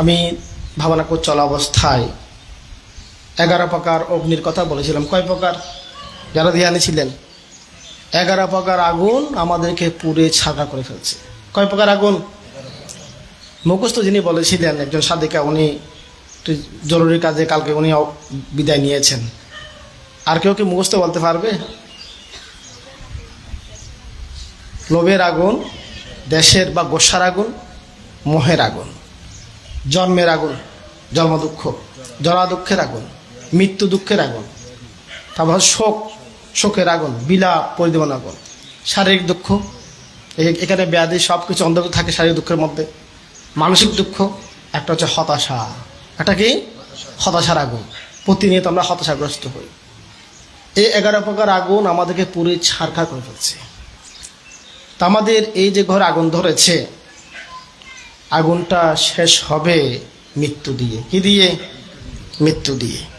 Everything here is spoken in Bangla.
আমি ভাবনা চলা অবস্থায়। এগারো প্রকার অগ্নির কথা বলেছিলাম। কয় প্রকার? যারা ধ্যানে ছিলেন। এগারো প্রকার আগুন আমাদেরকে পুড়ে ছাড়া করে ফেলছে। কয় প্রকার আগুন? মুখস্থ যিনি বলেছিলেন, একজন সাদিকা উনি জরুরি কাজে কালকে উনি বিদায় নিয়েছেন। আর কেউ কি মুখস্থ বলতে পারবে? লোভের আগুন, দেশের বা গোসার আগুন, মোহের আগুন। জন্মের আগুন, জন্ম দুঃখ, জরা দুঃখের আগুন, মৃত্যু দুঃখের আগুন, তারপর শোক, শোকের আগুন, বিলাপ পরিদেবন আগুন, শারীরিক দুঃখ এখানে ব্যাধি সব কিছু অন্তর্ভুক্ত থাকে শারীরিক দুঃখের মধ্যে। মানসিক দুঃখ, একটা হচ্ছে হতাশা, একটা কি? হতাশার আগুন, প্রতিনিয়ত আমরা হতাশাগ্রস্ত হই। এই এগারো প্রকার আগুন আমাদেরকে পুরো ছাড়খা করে ফেলছে। তা আমাদের এই যে ঘর আগুন ধরেছে আগুনটা শেষ হবে মৃত্যু দিয়ে। কি দিয়ে? মৃত্যু দিয়ে।